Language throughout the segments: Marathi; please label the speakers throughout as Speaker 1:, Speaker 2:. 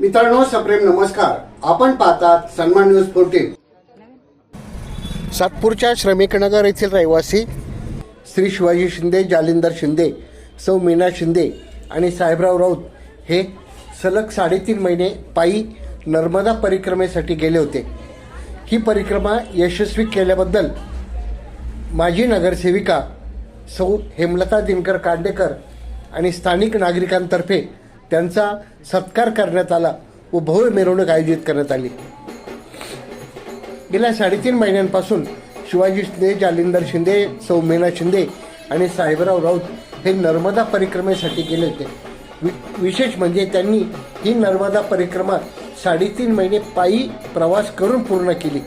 Speaker 1: मित्रांनो सप्रेम नमस्कार. आपण पाहतात सन्मान न्यूज फोर्टीन सातपूरच्या श्रमिकनगर येथील रहिवासी श्री शिवाजी शिंदे जालिंदर शिंदे सौ मीना शिंदे आणि साहेबराव राऊत हे सलग साडेतीन महिने पायी नर्मदा परिक्रमेसाठी गेले होते. ही परिक्रमा यशस्वी केल्याबद्दल माजी नगरसेविका सौ हेमलता दिनकर कांडेकर आणि स्थानिक नागरिकांतर्फे त्यांचा सत्कार करण्यात आला. व भव्य मिरवणूक आयोजित करण्यात आली. गेल्या साडेतीन महिन्यांपासून शिवाजी शिंदे जालिंदर शिंदे सौ मीना शिंदे आणि साहेबराव राऊत हे नर्मदा परिक्रमेसाठी गेले होते. वि- विशेष म्हणजे त्यांनी ही नर्मदा परिक्रमा साडेतीन महिने पायी प्रवास करून पूर्ण केली.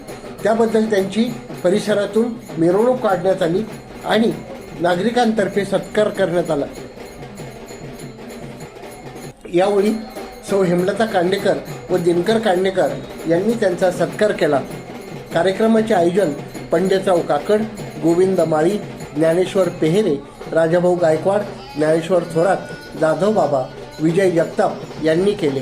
Speaker 1: त्याबद्दल त्यांची परिसरातून मिरवणूक काढण्यात आली आणि नागरिकांतर्फे सत्कार करण्यात आला. यावेळी सौ हेमलता कांडेकर व दिनकर कांडेकर यांनी त्यांचा सत्कार केला. कार्यक्रमाचे आयोजन पंडितराव काकड गोविंद माळी ज्ञानेश्वर पेहेरे राजाभाऊ गायकवाड ज्ञानेश्वर थोरात जाधव बाबा विजय जगताप यांनी केले.